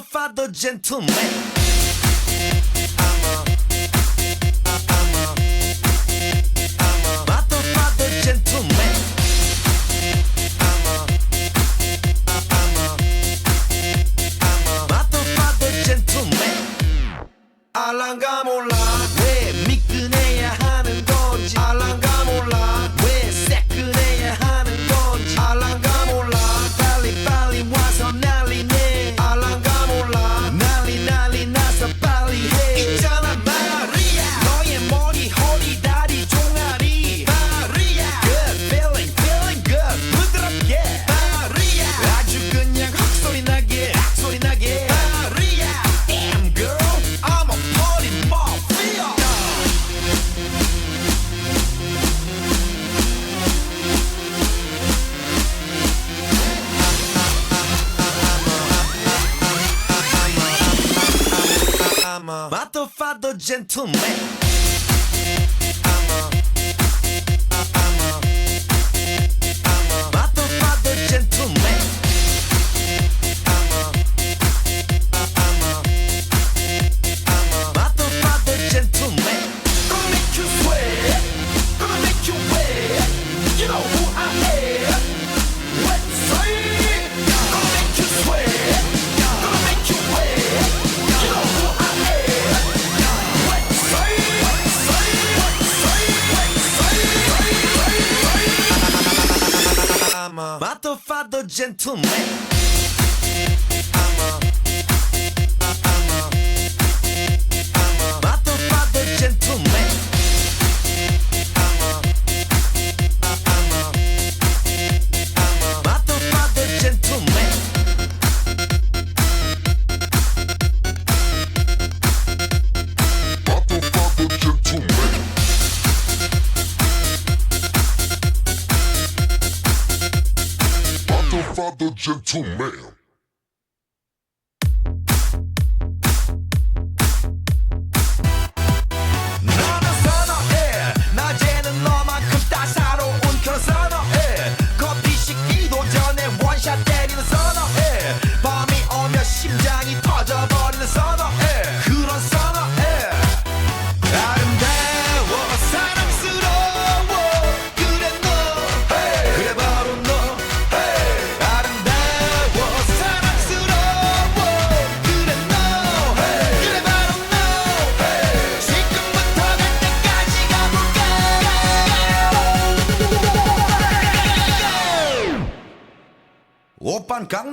father gentleman. father, father, gentleman. the gentlemen.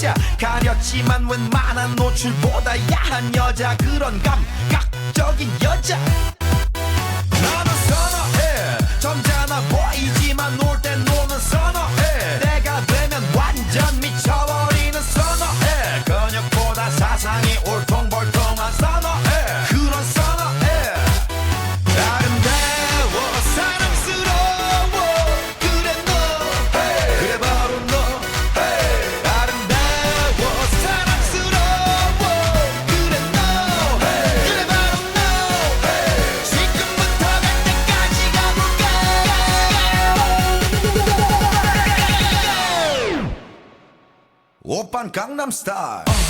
진짜 가렸지만 웬만한 노출보다 야한 여자 그런 감각적인 여자. Gangnam Style.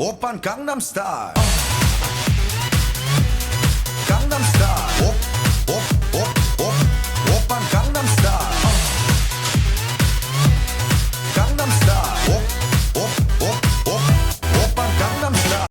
오빤 강남스타일.